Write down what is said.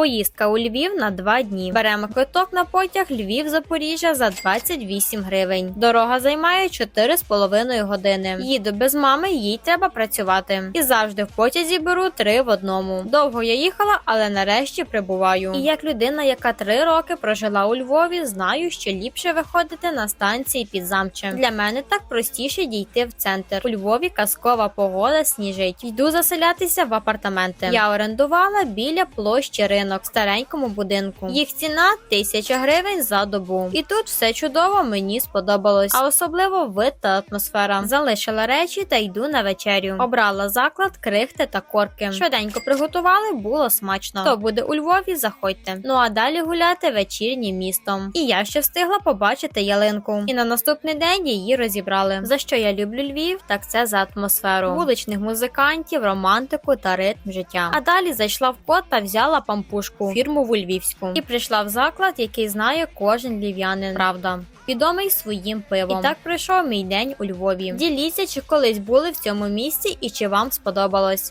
Поїздка у Львів на два дні. Беремо квиток на потяг Львів Запоріжжя за 28 гривень. Дорога займає 4,5 години. Їду без мами, їй треба працювати. І завжди в потязі беру три в одному. Довго я їхала, але нарешті прибуваю. І як людина, яка три роки прожила у Львові, знаю, що ліпше виходити на станції під замчем. Для мене так простіше дійти в центр. У Львові казкова погода сніжить. Йду заселятися в апартаменти. Я орендувала біля площі ринок в старенькому будинку. Їх ціна тисяча гривень за добу. І тут все чудово, мені сподобалось. А особливо вид та атмосфера. Залишила речі та йду на вечерю. Обрала заклад, крихти та корки. Швиденько приготували, було смачно. Хто буде у Львові, заходьте. Ну а далі гуляти вечірнім містом. І я ще встигла побачити ялинку. І на наступний день її розібрали. За що я люблю Львів, так це за атмосферу, вуличних музикантів, романтику та ритм життя. А далі зайшла в код та взяла пампушку фірму Львівську. І прийшла в заклад, який знає кожен львів'янин. Правда. Відомий своїм пивом. І так пройшов мій день у Львові. Діліться, чи колись були в цьому місці і чи вам сподобалось.